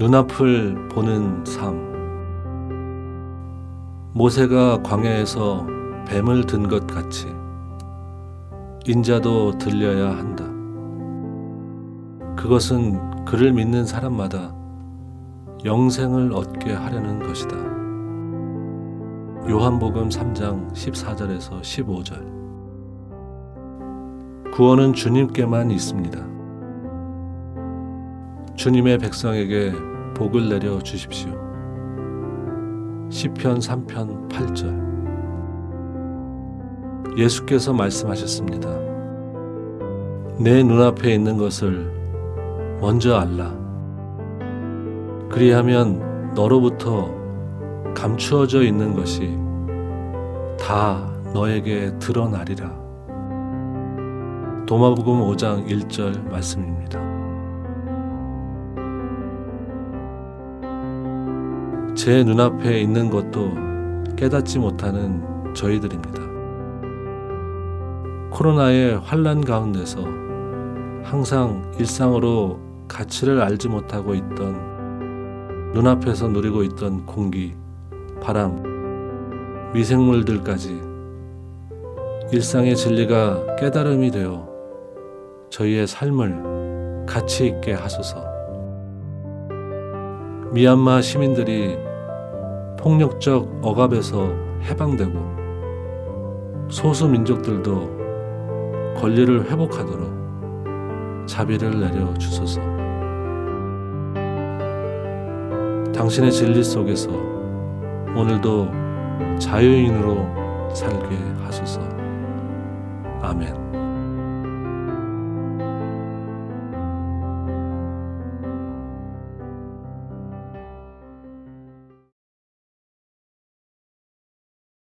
눈앞을 보는 삶. 모세가 광야에서 뱀을 든 것 같이 인자도 들려야 한다. 그것은 그를 믿는 사람마다 영생을 얻게 하려는 것이다. 요한복음 3장 14절에서 15절. 구원은 주님께만 있습니다. 주님의 백성에게 복을 내려 주십시오. 시편 3편 8절. 예수께서 말씀하셨습니다. 내 눈앞에 있는 것을 먼저 알라. 그리하면 너로부터 감추어져 있는 것이 다 너에게 드러나리라. 도마복음 5장 1절 말씀입니다. 제 눈앞에 있는 것도 깨닫지 못하는 저희들입니다. 코로나의 환란 가운데서 항상 일상으로 가치를 알지 못하고 있던 눈앞에서 누리고 있던 공기, 바람, 미생물들까지 일상의 진리가 깨달음이 되어 저희의 삶을 가치 있게 하소서. 미얀마 시민들이 폭력적 억압에서 해방되고 소수 민족들도 권리를 회복하도록 자비를 내려 주소서. 당신의 진리 속에서 오늘도 자유인으로 살게 하소서. 아멘.